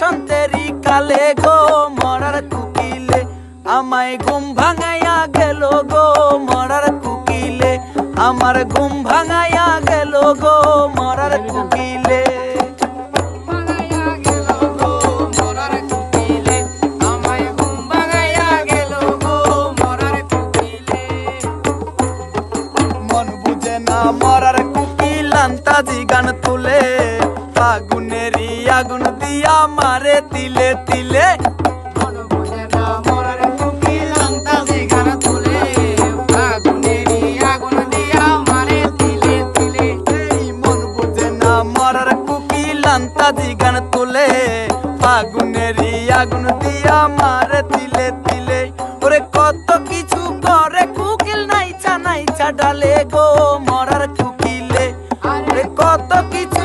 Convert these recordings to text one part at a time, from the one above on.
বসন্তেরই কালে গো, মরার কুকিলে আমায় ঘুম ভাঙাইয়া গেল গো, মরার কুকিলে আমার ঘুম ভাঙাইয়া গেল গো, মরার কুকিলে। মন বুঝে না মরার কুকিল, আন্তাজি গান তুলে। আগুন দিয়া মারে তিলে তিলে। কত কিছু কুকিল ডালে গো মরার কত কিছু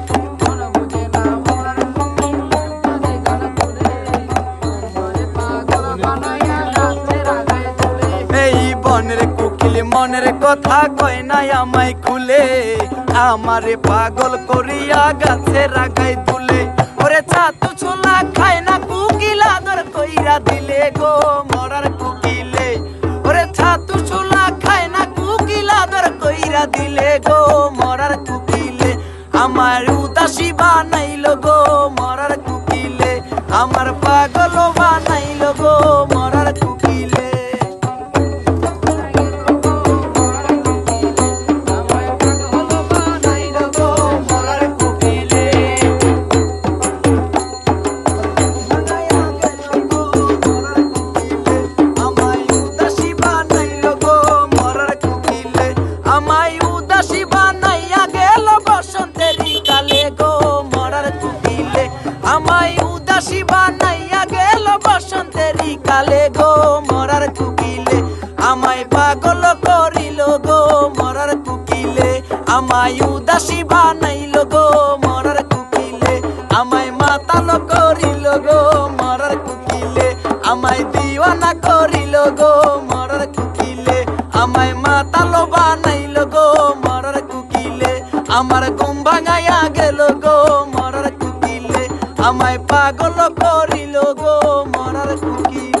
মনের কথা কয় নাই আমায় খুলে। আমারে পাগল করিয়া গাছে রাগাই তুলে। ওরে ছাতু ছোলা খায় না কুকিল আদর কইরা দিলে গো মরার কুকিলে। ওরে ছাতু ছোলা খায় না কুকিল আদর কইরা দিলে গো মরার কুকিলে। আমার উদাসী বানাইল গো মরার কুকিলে। আমার পাগল কালে গো, মরার কুকিলে আমায় পাগল করিল গো, মরার কুকিলে আমায় উদাসী বানাইল গো, মরার কুকিলে আমায় মাতাল করিল গো, মরার কুকিলে আমায় দিওয়ানা করিল গো, মরার কুকিলে আমায় মাতাল বানাইল গো, মরার কুকিলে আমার ঘুম ভাঙাইয়া গেল গো, মরার কুকিলে আমায় পাগল করিল গো, মরার কুকিলে